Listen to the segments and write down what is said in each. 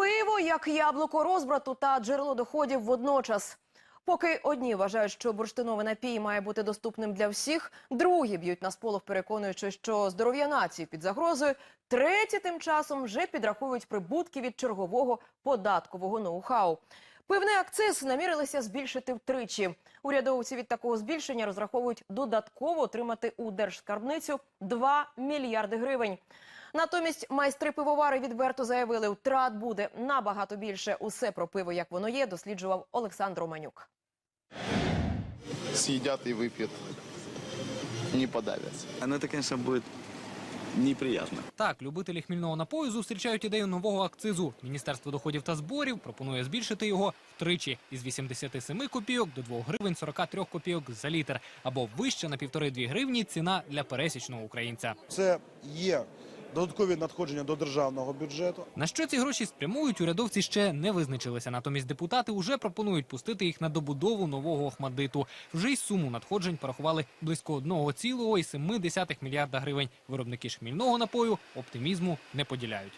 Пиво як яблуко розбрату та джерело доходів водночас. Поки одні вважають, що бурштиновий напій має бути доступним для всіх, другі б'ють на сполох, переконуючи, що здоров'я нації під загрозою. Треті тим часом вже підраховують прибутки від чергового податкового ноу-хау. Пивний акциз намірилися збільшити втричі. Урядовці від такого збільшення розраховують додатково отримати у держскарбницю 2 мільярди гривень. Натомість майстри пивовари відверто заявили, втрат буде набагато більше. Усе про пиво, як воно є, досліджував Олександр Романюк. съедят и выпьют, не подавятся. Оно это, конечно, будет неприятно. Так, любителі хмільного напою зустрічають ідею нового акцизу. Міністерство доходів та зборів пропонує збільшити його втричі із 87 копійок до 2 гривень 43 копійок за літр, або вище на півтори-дві гривні ціна для пересічного українця. Це є додаткові надходження до державного бюджету. На що ці гроші спрямують, урядовці ще не визначилися. Натомість депутати вже пропонують пустити їх на добудову нового Охмаддиту. Вже й суму надходжень порахували близько 1,7 мільярда гривень. Виробники ж хмільного напою оптимізму не поділяють.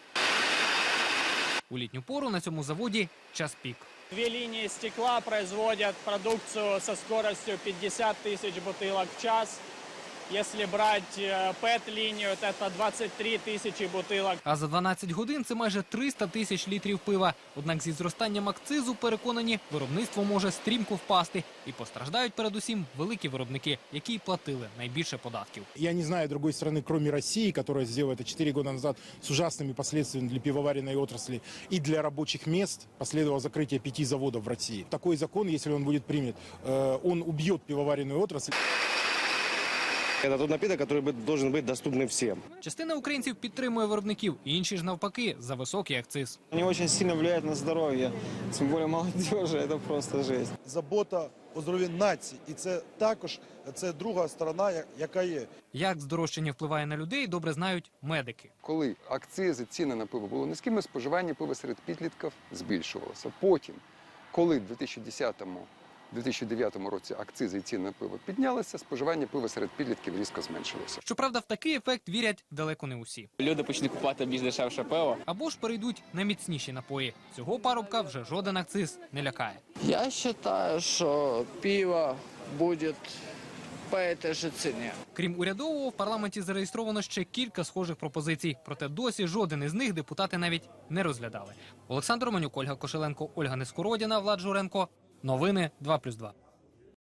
У літню пору на цьому заводі час пік. Две линии стекла производят продукцию со скоростью 50 тысяч бутылок в час. Если брать э, ПЭТ-линию, то это 23 тысячи бутылок А за 12 годин це майже 300 тисяч літрів пива. Однак зі зростанням акцизу переконані, виробництво може стрімко впасти. І постраждають передусім великі виробники, які й платили найбільше податків. Я не знаю другой страны, кроме России, которая сделала это 4 года назад с ужасными последствиями для пивоваренной отрасли и для рабочих мест. Последовало закрытие пяти заводов в России. Такой закон, если он будет принят, э, он убьет пивоваренную отрасль. Это тот напиток, который быть- должен быть доступным всем. Частина українців підтримує виробників, інші ж навпаки за високий акциз. Они очень сильно влияют на здоровье, тем более молодежи, это просто жесть. Забота о здоров'ї нації. І це також це друга сторона, я- яка є. Як здорожчання впливає на людей, добре знають медики. Коли акцизи, ціни на пиво були низькими, споживання пива серед підлітків збільшувалося. Потім, коли в 2010 2009 році акцизи і ціни на пиво піднялися, споживання пива серед підлітків різко зменшилося. Щоправда, в такий ефект вірять далеко не усі. Люди почнуть купувати більш дешевше пиво. Або ж перейдуть на міцніші напої. Цього парубка вже жоден акциз не лякає. Я считаю, что пиво будет по этой же. Крім урядового, в парламенті зареєстровано ще кілька схожих пропозицій. Проте досі жоден із них депутати навіть не розглядали. Олександр Романюк, Ольга Кошеленко, Ольга Нескородіна, Влад Журенко. Новини 2+,2.